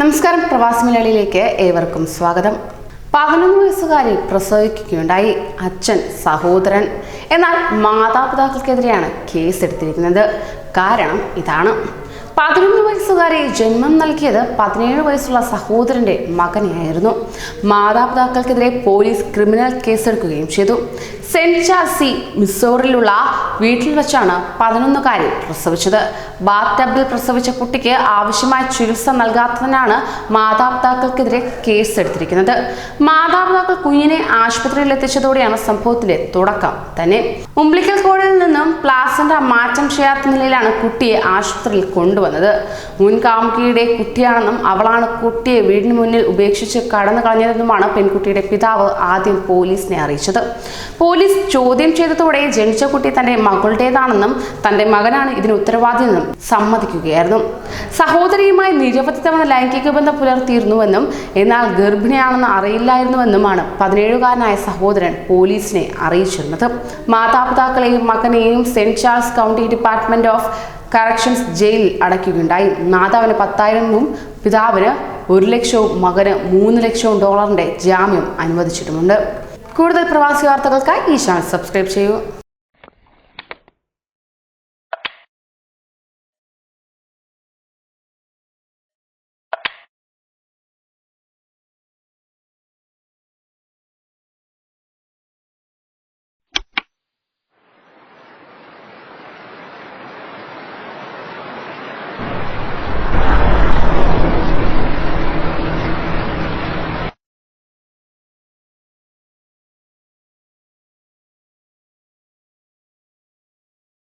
നമസ്കാരം. പ്രവാസി മലയാളിയിലേക്ക് ഏവർക്കും സ്വാഗതം. പതിനൊന്ന് വയസ്സുകാരി പ്രസവിക്കുകയുണ്ടായി അച്ഛൻ സഹോദരൻ. എന്നാൽ മാതാപിതാക്കൾക്കെതിരെയാണ് കേസെടുത്തിരിക്കുന്നത്. കാരണം ഇതാണ്. പതിനൊന്ന് വയസ്സുകാരി ജന്മം നൽകിയത് പതിനേഴ് വയസ്സുള്ള സഹോദരന്റെ മകനെയായിരുന്നു. മാതാപിതാക്കൾക്കെതിരെ പോലീസ് ക്രിമിനൽ കേസെടുക്കുകയും ചെയ്തു. സെന്റ് ചാസി മിസോറിലുള്ള വീട്ടിൽ വെച്ചാണ് പതിനൊന്നുകാരി പ്രസവിച്ചത്. ബാത്തബിൽ പ്രസവിച്ച കുട്ടിക്ക് ആവശ്യമായ ചികിത്സ നൽകാത്തതിനാണ് മാതാപിതാക്കൾക്കെതിരെ കേസെടുത്തിരിക്കുന്നത്. മാതാപിതാക്കൾ കുഞ്ഞിനെ ആശുപത്രിയിൽ എത്തിച്ചതോടെയാണ് സംഭവത്തിലെ തുടക്കം തന്നെ. ഉംബ്ലിക്കൽ കോഴിൽ നിന്നും പ്ലാസന്റ മാറ്റം ചെയ്യാത്ത നിലയിലാണ് കുട്ടിയെ ആശുപത്രിയിൽ കൊണ്ടുവന്നത്. മുൻ കാമുകിയുടെ കുട്ടിയാണെന്നും അവളാണ് കുട്ടിയെ വീടിന് മുന്നിൽ ഉപേക്ഷിച്ച് കടന്നു കളഞ്ഞതെന്നുമാണ് പെൺകുട്ടിയുടെ പിതാവ് ആദ്യം പോലീസിനെ അറിയിച്ചത്. പോലീസ് ചോദ്യം ചെയ്തതോടെ ജനിച്ച കുട്ടി തന്റെ മകളുടേതാണെന്നും തന്റെ മകനാണ് ഇതിന് ഉത്തരവാദിയെന്നും സമ്മതിക്കുകയായിരുന്നു. സഹോദരിയുമായി നിരവധി തവണ ലൈംഗിക ബന്ധം പുലർത്തിയിരുന്നുവെന്നും എന്നാൽ ഗർഭിണിയാണെന്ന് അറിയില്ലായിരുന്നുവെന്നുമാണ് പതിനേഴുകാരനായ സഹോദരൻ പോലീസിനെ അറിയിച്ചിരുന്നത്. മാതാപിതാക്കളെയും മകനെയും Saint Charles county department of corrections ജയിലിൽ അടയ്ക്കുകയുണ്ടായി. മാതാവിന് പത്തായിരവും പിതാവിന് ഒരു ലക്ഷവും മകന് മൂന്ന് ലക്ഷവും ഡോളറിന്റെ ജാമ്യം അനുവദിച്ചിട്ടുമുണ്ട്. കൂടുതൽ പ്രവാസി വാർത്തകൾക്കായി ഈ ചാനൽ സബ്സ്ക്രൈബ് ചെയ്യൂ.